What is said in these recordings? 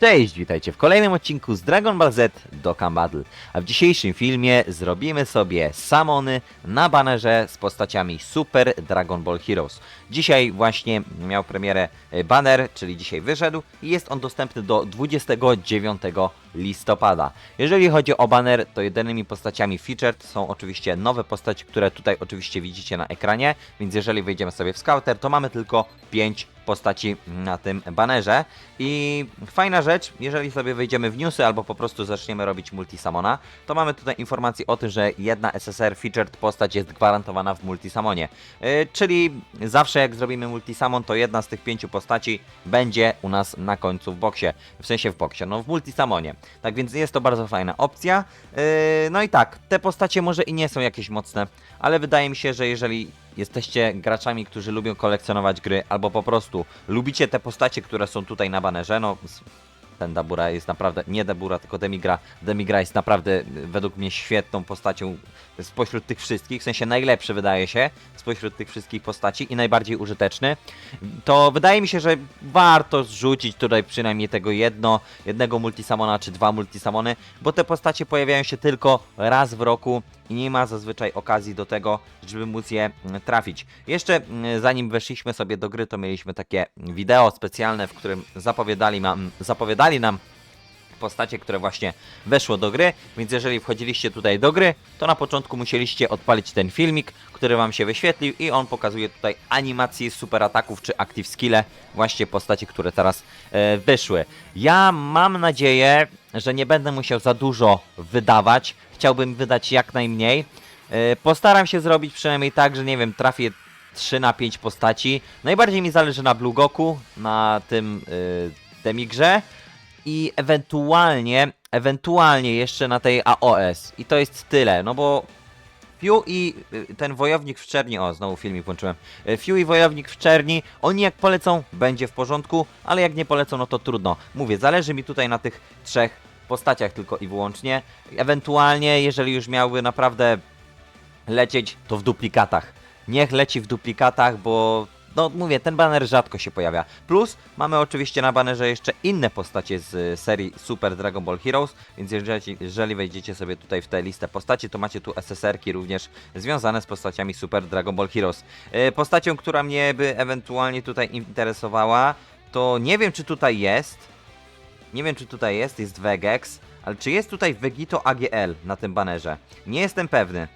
Cześć, witajcie w kolejnym odcinku z Dragon Ball Z Dokkan Battle. A w dzisiejszym filmie zrobimy sobie samony na banerze z postaciami Super Dragon Ball Heroes. Dzisiaj właśnie miał premierę e, baner, czyli dzisiaj wyszedł i jest on dostępny do 29 listopada. Jeżeli chodzi o baner, to jedynymi postaciami featured są oczywiście nowe postaci, które tutaj oczywiście widzicie na ekranie, więc jeżeli wejdziemy sobie w Scouter, to mamy tylko 5 postaci na tym banerze. I fajna rzecz, jeżeli sobie wejdziemy w newsy albo po prostu zaczniemy robić multisamona, to mamy tutaj informację o tym, że jedna SSR featured postać jest gwarantowana w multisamonie. Yy, czyli zawsze jak zrobimy multisamon, to jedna z tych pięciu postaci będzie u nas na końcu w boksie. W sensie w boksie, no w multisamonie. Tak więc jest to bardzo fajna opcja. Yy, no i tak, te postacie może i nie są jakieś mocne, ale wydaje mi się, że jeżeli jesteście graczami, którzy lubią kolekcjonować gry, albo po prostu lubicie te postacie, które są tutaj na banerze, no ten Dabura jest naprawdę, nie Dabura, tylko Demigra. Demigra jest naprawdę y, według mnie świetną postacią spośród tych wszystkich, w sensie najlepszy wydaje się spośród tych wszystkich postaci i najbardziej użyteczny. To wydaje mi się, że warto zrzucić tutaj przynajmniej tego jedno, jednego multisamona czy dwa multisamony, bo te postacie pojawiają się tylko raz w roku i nie ma zazwyczaj okazji do tego, żeby móc je mm, trafić. Jeszcze mm, zanim weszliśmy sobie do gry, to mieliśmy takie wideo specjalne, w którym zapowiadali nam, zapowiadali nam postacie, które właśnie weszło do gry, więc jeżeli wchodziliście tutaj do gry, to na początku musieliście odpalić ten filmik, który wam się wyświetlił i on pokazuje tutaj animacje super ataków czy active skille właśnie postaci, które teraz e, wyszły. Ja mam nadzieję, że nie będę musiał za dużo wydawać, chciałbym wydać jak najmniej. E, postaram się zrobić przynajmniej tak, że nie wiem, trafię 3 na 5 postaci. Najbardziej mi zależy na Blue Goku, na tym y, demigrze i ewentualnie, ewentualnie jeszcze na tej AOS. I to jest tyle, no bo Fiu i y, ten wojownik w czerni, o znowu filmik włączyłem, Fiu i wojownik w czerni, oni jak polecą, będzie w porządku, ale jak nie polecą, no to trudno. Mówię, zależy mi tutaj na tych trzech postaciach tylko i wyłącznie. Ewentualnie, jeżeli już miałby naprawdę lecieć, to w duplikatach. Niech leci w duplikatach, bo no mówię, ten baner rzadko się pojawia. Plus mamy oczywiście na banerze jeszcze inne postacie z y, serii Super Dragon Ball Heroes, więc jeżeli, jeżeli wejdziecie sobie tutaj w tę listę postaci, to macie tu SSR-ki również związane z postaciami Super Dragon Ball Heroes. Y, Postacią, która mnie by ewentualnie tutaj interesowała, to nie wiem czy tutaj jest, nie wiem czy tutaj jest, jest Vegex, ale czy jest tutaj Vegito AGL na tym banerze? Nie jestem pewny.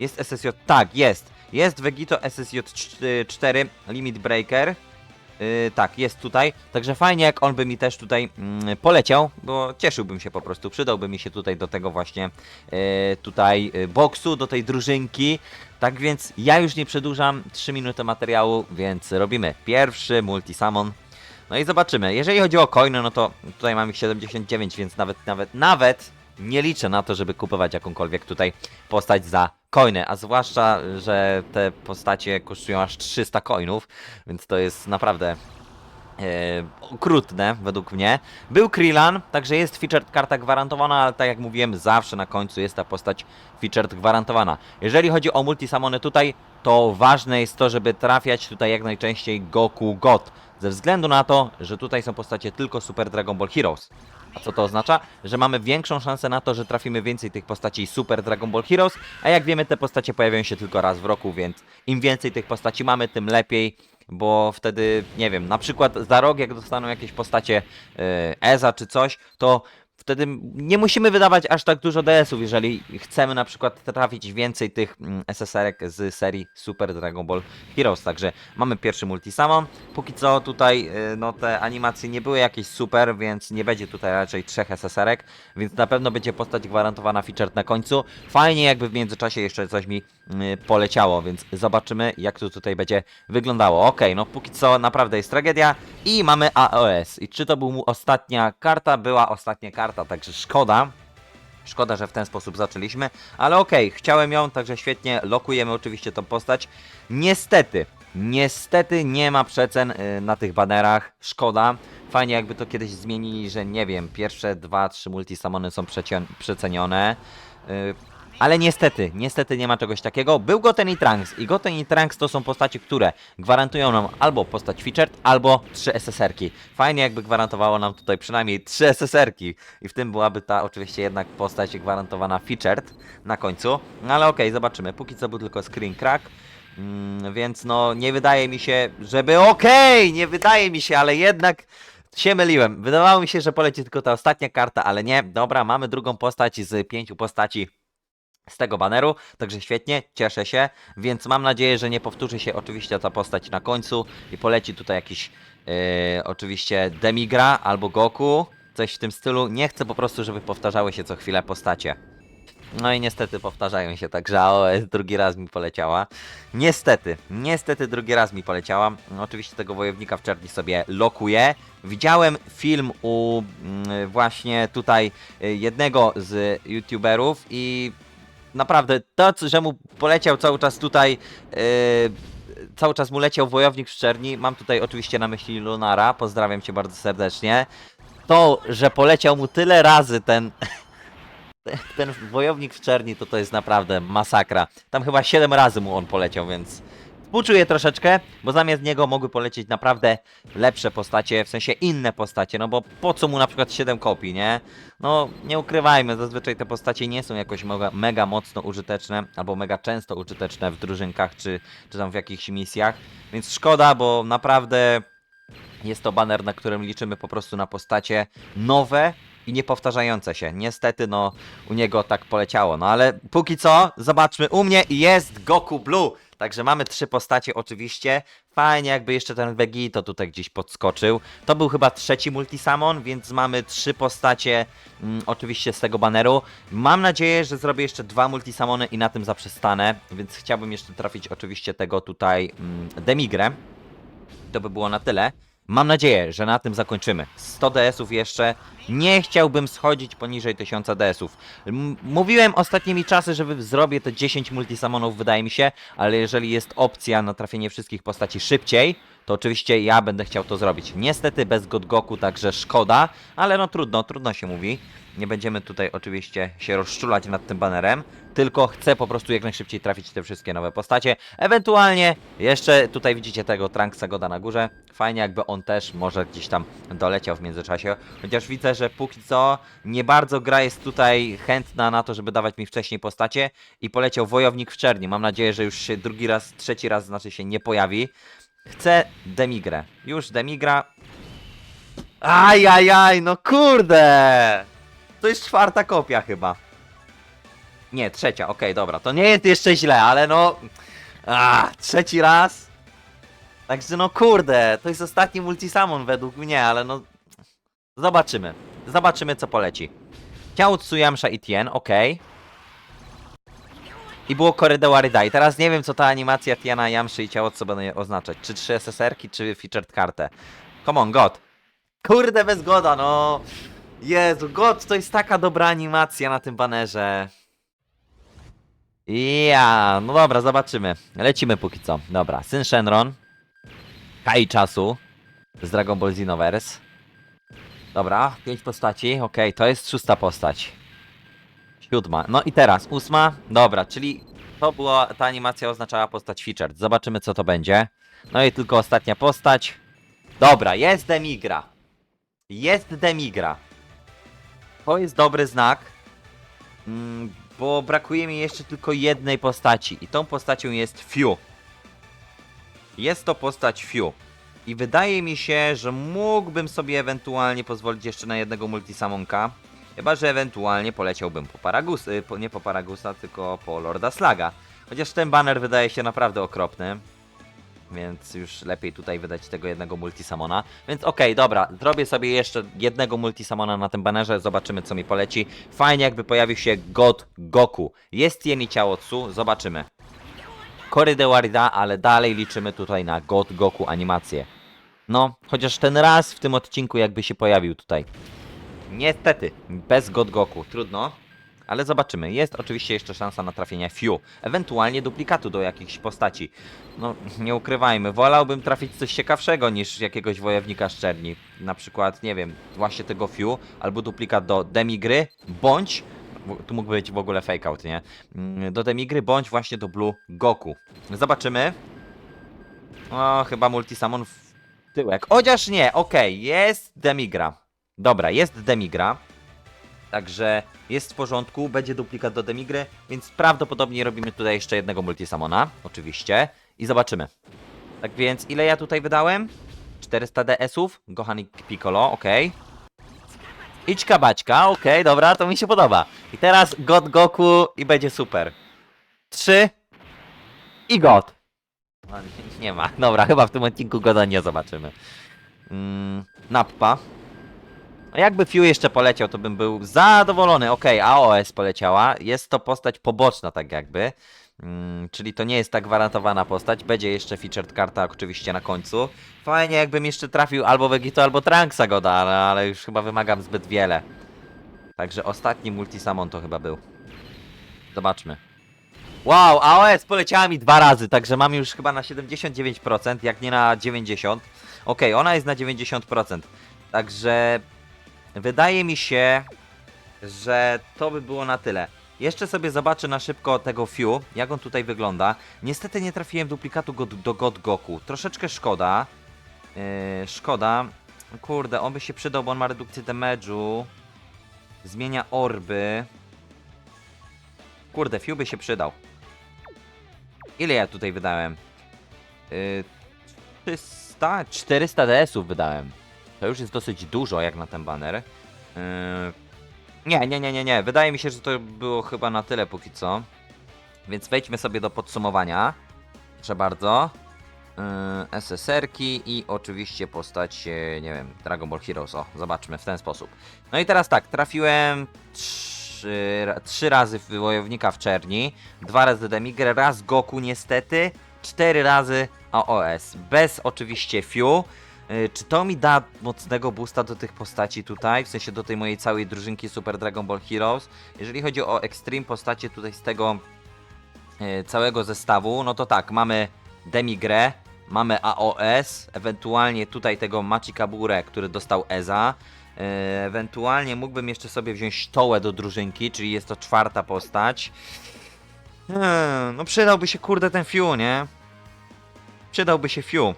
Jest SSJ, tak, jest. Jest Vegito SSJ4 Limit Breaker. Yy, tak, jest tutaj. Także fajnie, jak on by mi też tutaj mm, poleciał, bo cieszyłbym się po prostu. Przydałby mi się tutaj do tego właśnie yy, tutaj yy, boksu, do tej drużynki. Tak więc ja już nie przedłużam 3 minuty materiału, więc robimy pierwszy multisamon. No i zobaczymy. Jeżeli chodzi o coiny, no to tutaj mam ich 79, więc nawet, nawet, nawet nie liczę na to, żeby kupować jakąkolwiek tutaj postać za coiny, a zwłaszcza, że te postacie kosztują aż 300 coinów, więc to jest naprawdę e, okrutne według mnie. Był Krillan, także jest featured karta gwarantowana, ale tak jak mówiłem, zawsze na końcu jest ta postać featured gwarantowana. Jeżeli chodzi o multisamony tutaj, to ważne jest to, żeby trafiać tutaj jak najczęściej Goku God, ze względu na to, że tutaj są postacie tylko Super Dragon Ball Heroes. A co to oznacza? Że mamy większą szansę na to, że trafimy więcej tych postaci Super Dragon Ball Heroes, a jak wiemy te postacie pojawiają się tylko raz w roku, więc im więcej tych postaci mamy, tym lepiej, bo wtedy, nie wiem, na przykład za rok jak dostaną jakieś postacie e, Eza czy coś, to wtedy nie musimy wydawać aż tak dużo DS-ów, jeżeli chcemy na przykład trafić więcej tych SSR-ek z serii Super Dragon Ball Heroes. Także mamy pierwszy multisamon. Póki co tutaj y, no te animacje nie były jakieś super, więc nie będzie tutaj raczej trzech SSR-ek, więc na pewno będzie postać gwarantowana featured na końcu. Fajnie jakby w międzyczasie jeszcze coś mi y, poleciało, więc zobaczymy jak to tutaj będzie wyglądało. Ok, no póki co naprawdę jest tragedia i mamy AOS. I czy to był mu ostatnia karta? Była ostatnia karta, także szkoda. Szkoda, że w ten sposób zaczęliśmy, ale okej, chciałem ją, także świetnie, lokujemy oczywiście tą postać. Niestety, niestety nie ma przecen y, na tych banerach, szkoda. Fajnie jakby to kiedyś zmienili, że nie wiem, pierwsze dwa, trzy multisamony są przecenione. Ale niestety, niestety nie ma czegoś takiego. Był Goten i Trunks i Goten i Trunks to są postaci, które gwarantują nam albo postać featured, albo trzy SSR-ki. Fajnie jakby gwarantowało nam tutaj przynajmniej trzy SSR-ki i w tym byłaby ta oczywiście jednak postać gwarantowana featured na końcu. No ale okej, zobaczymy. Póki co był tylko screen crack. Mm, więc no nie wydaje mi się, żeby okej, nie wydaje mi się, ale jednak się myliłem. Wydawało mi się, że poleci tylko ta ostatnia karta, ale nie. Dobra, mamy drugą postać z pięciu postaci z tego baneru, także świetnie, cieszę się, więc mam nadzieję, że nie powtórzy się oczywiście ta postać na końcu i poleci tutaj jakiś e, oczywiście Demigra albo Goku, coś w tym stylu. Nie chcę po prostu, żeby powtarzały się co chwilę postacie. No i niestety powtarzają się, także AOS drugi raz mi poleciała. Niestety, niestety drugi raz mi poleciała. Oczywiście tego wojownika w czerni sobie lokuję. Widziałem film u mm, właśnie tutaj y, jednego z youtuberów i naprawdę to, że mu poleciał cały czas tutaj, y, cały czas mu leciał wojownik w czerni. Mam tutaj oczywiście na myśli Lunara, pozdrawiam cię bardzo serdecznie. To, że poleciał mu tyle razy ten ten wojownik w czerni to to jest naprawdę masakra. Tam chyba 7 razy mu on poleciał, więc współczuję troszeczkę, bo zamiast niego mogły polecieć naprawdę lepsze postacie, w sensie inne postacie, no bo po co mu na przykład 7 kopii, nie? No, nie ukrywajmy, zazwyczaj te postacie nie są jakoś mega, mega mocno użyteczne, albo mega często użyteczne w drużynkach, czy, czy tam w jakichś misjach, więc szkoda, bo naprawdę jest to baner, na którym liczymy po prostu na postacie nowe i niepowtarzające się. Niestety, no, u niego tak poleciało. No ale póki co, zobaczmy, u mnie jest Goku Blue. Także mamy trzy postacie oczywiście. Fajnie, jakby jeszcze ten Vegito tutaj gdzieś podskoczył. To był chyba trzeci multisamon, więc mamy trzy postacie mm, oczywiście z tego baneru. Mam nadzieję, że zrobię jeszcze dwa multisamony i na tym zaprzestanę, więc chciałbym jeszcze trafić oczywiście tego tutaj mm, Demigrę. To by było na tyle. Mam nadzieję, że na tym zakończymy. 100 DS-ów jeszcze. Nie chciałbym schodzić poniżej 1000 DS-ów. Mówiłem ostatnimi czasy, że zrobię te 10 multisamonów, wydaje mi się, ale jeżeli jest opcja na trafienie wszystkich postaci szybciej, to oczywiście ja będę chciał to zrobić. Niestety bez Godgoku, także szkoda, ale no trudno, trudno się mówi. Nie będziemy tutaj oczywiście się rozczulać nad tym banerem, tylko chcę po prostu jak najszybciej trafić te wszystkie nowe postacie. Ewentualnie jeszcze tutaj widzicie tego Trunksa Goda na górze. Fajnie jakby on też może gdzieś tam doleciał w międzyczasie. Chociaż widzę, że póki co nie bardzo gra jest tutaj chętna na to, żeby dawać mi wcześniej postacie i poleciał Wojownik w czerni. Mam nadzieję, że już się drugi raz, trzeci raz znaczy się nie pojawi. Chcę Demigrę. Już Demigra. Ajajaj, no kurde! To jest czwarta kopia chyba. Nie, trzecia, okej, dobra. To nie jest jeszcze źle, ale no. A, trzeci raz. Także no kurde, to jest ostatni multisamon według mnie, ale no. Zobaczymy. Zobaczymy co poleci. Ciało Tsuyamsha i Tien, okej. I było Korydewary Dai. Teraz nie wiem co ta animacja Tiana, Yamszy i ciało co będą oznaczać. Czy 3 SSR-ki, czy featured kartę. Come on, God. Kurde, bez Goda, no. Jezu, God to jest taka dobra animacja na tym banerze. Ja, no dobra, zobaczymy. Lecimy póki co. Dobra, Syn Shenron. Kai czasu. Z Dragon Ball Xenoverse. Dobra, pięć postaci. Okej, to jest szósta postać. Siódma. No i teraz ósma. Dobra, czyli to była, ta animacja oznaczała postać featured. Zobaczymy co to będzie. No i tylko ostatnia postać. Dobra, jest Demigra. Jest Demigra. To jest dobry znak. Mm, bo brakuje mi jeszcze tylko jednej postaci. I tą postacią jest Fiu. Jest to postać Fiu. I wydaje mi się, że mógłbym sobie ewentualnie pozwolić jeszcze na jednego multisamonka. Chyba, że ewentualnie poleciałbym po Paragus, y, po, nie po Paragusa, tylko po Lorda Slaga. Chociaż ten banner wydaje się naprawdę okropny. Więc już lepiej tutaj wydać tego jednego multisamona. Więc okej, dobra, zrobię sobie jeszcze jednego multisamona na tym banerze, zobaczymy co mi poleci. Fajnie jakby pojawił się God Goku. Jest Tieni Ciało Tsu, zobaczymy. Cory de Warida, ale dalej liczymy tutaj na God Goku animację. No, chociaż ten raz w tym odcinku jakby się pojawił tutaj. Niestety, bez God Goku, trudno. Ale zobaczymy. Jest oczywiście jeszcze szansa na trafienie Fiu. Ewentualnie duplikatu do jakichś postaci. No, nie ukrywajmy, wolałbym trafić coś ciekawszego niż jakiegoś wojownika szczerni. Na przykład, nie wiem, właśnie tego Fiu, albo duplikat do Demigry, bądź tu mógł być w ogóle fake out, nie? Mm, Do Demigry bądź właśnie do Blue Goku. Zobaczymy. O, chyba Multisamon w tyłek. Chociaż nie, okej, jest Demigra. Dobra, jest Demigra. Także jest w porządku, będzie duplikat do Demigry, więc prawdopodobnie robimy tutaj jeszcze jednego Multisamona, oczywiście. I zobaczymy. Tak więc, ile ja tutaj wydałem? 400 DS-ów, Gohan Piccolo, okej. Iczka baćka, okej, dobra, to mi się podoba. I teraz God Goku i będzie super. Trzy i God. No, nie ma. Dobra, chyba w tym odcinku Goda nie zobaczymy. Mm, Nappa. Jakby Fiu jeszcze poleciał, to bym był zadowolony. Okej, AOS poleciała. Jest to postać poboczna, tak jakby. Mm, czyli to nie jest tak gwarantowana postać. Będzie jeszcze featured karta oczywiście na końcu. Fajnie jakbym jeszcze trafił albo Vegito, albo Trunks Goda, ale, ale już chyba wymagam zbyt wiele. Także ostatni multisamon to chyba był. Zobaczmy. Wow, AOS poleciała mi dwa razy, także mam już chyba na 79%, jak nie na 90%. Okej, ona jest na 90%. Także wydaje mi się, że to by było na tyle. Jeszcze sobie zobaczę na szybko tego Fiu, jak on tutaj wygląda. Niestety nie trafiłem duplikatu go, do God Goku. Troszeczkę szkoda. Yy, szkoda. Kurde, on by się przydał, bo on ma redukcję damage'u. Zmienia orby. Kurde, Fiu by się przydał. Ile ja tutaj wydałem? Yy, 300? 400 DS-ów wydałem. To już jest dosyć dużo jak na ten baner. Yy, nie, nie, nie, nie, nie. Wydaje mi się, że to było chyba na tyle póki co. Więc wejdźmy sobie do podsumowania. Proszę bardzo. Yy, SSR-ki i oczywiście postać, e, nie wiem, Dragon Ball Heroes. O, zobaczmy w ten sposób. No i teraz tak, trafiłem trzy, trzy razy w Wojownika w Czerni, dwa razy Demigrę, raz Goku niestety, cztery razy AOS. Bez oczywiście Fiu. Yy, Czy to mi da mocnego boosta do tych postaci tutaj, w sensie do tej mojej całej drużynki Super Dragon Ball Heroes? Jeżeli chodzi o Extreme postacie tutaj z tego e, całego zestawu, no to tak, mamy Demigrę, mamy AOS, ewentualnie tutaj tego Machikabure, który dostał Eza, e, ewentualnie mógłbym jeszcze sobie wziąć Tołę do drużynki, czyli jest to czwarta postać. Hmm, no przydałby się kurde ten Fiu, nie? Przydałby się Fiu.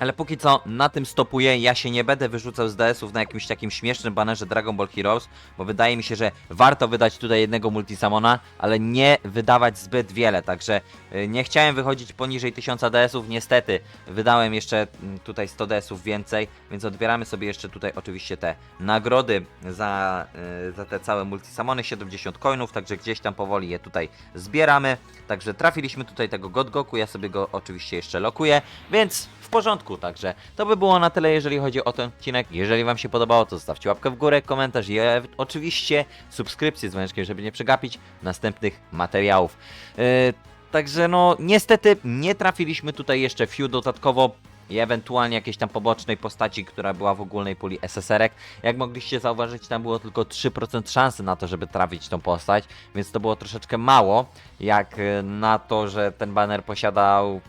Ale póki co na tym stopuję, ja się nie będę wyrzucał z DS-ów na jakimś takim śmiesznym banerze Dragon Ball Heroes, bo wydaje mi się, że warto wydać tutaj jednego multisamona, ale nie wydawać zbyt wiele, także y, nie chciałem wychodzić poniżej 1000 DS-ów, niestety wydałem jeszcze mm, tutaj 100 DS-ów więcej, więc odbieramy sobie jeszcze tutaj oczywiście te nagrody za, y, za te całe multisamony, 70 coinów, także gdzieś tam powoli je tutaj zbieramy, także trafiliśmy tutaj tego God Goku, ja sobie go oczywiście jeszcze lokuję, więc w porządku, także to by było na tyle, jeżeli chodzi o ten odcinek. Jeżeli Wam się podobało, to zostawcie łapkę w górę, komentarz i e, oczywiście subskrypcję z dzwoneczkiem, żeby nie przegapić następnych materiałów. Yy, także no, niestety nie trafiliśmy tutaj jeszcze Fiu dodatkowo i ewentualnie jakiejś tam pobocznej postaci, która była w ogólnej puli SSR-ek. Jak mogliście zauważyć, tam było tylko 3% szansy na to, żeby trafić tą postać, więc to było troszeczkę mało, jak y, na to, że ten banner posiadał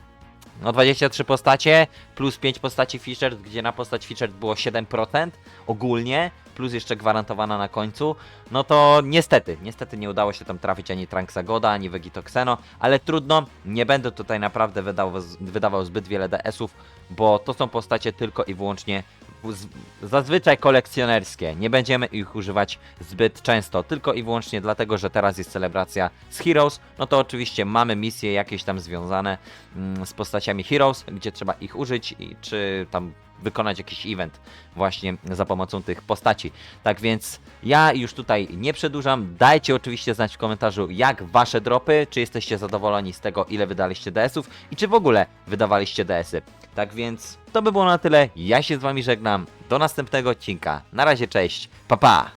no 23 postacie, plus 5 postaci featured, gdzie na postać featured było 7% ogólnie, plus jeszcze gwarantowana na końcu, no to niestety, niestety nie udało się tam trafić ani Tranksa Goda, ani Vegitoxeno, ale trudno, nie będę tutaj naprawdę wydał, wydawał zbyt wiele DS-ów, bo to są postacie tylko i wyłącznie zazwyczaj kolekcjonerskie. Nie będziemy ich używać zbyt często, tylko i wyłącznie dlatego, że teraz jest celebracja z Heroes. No to oczywiście mamy misje jakieś tam związane mm, z postaciami Heroes, gdzie trzeba ich użyć i czy tam wykonać jakiś event właśnie za pomocą tych postaci. Tak więc ja już tutaj nie przedłużam. Dajcie oczywiście znać w komentarzu, jak wasze dropy, czy jesteście zadowoleni z tego, ile wydaliście DS-ów i czy w ogóle wydawaliście DS-y. Tak więc to by było na tyle. Ja się z wami żegnam. Do następnego odcinka. Na razie, cześć. Pa pa!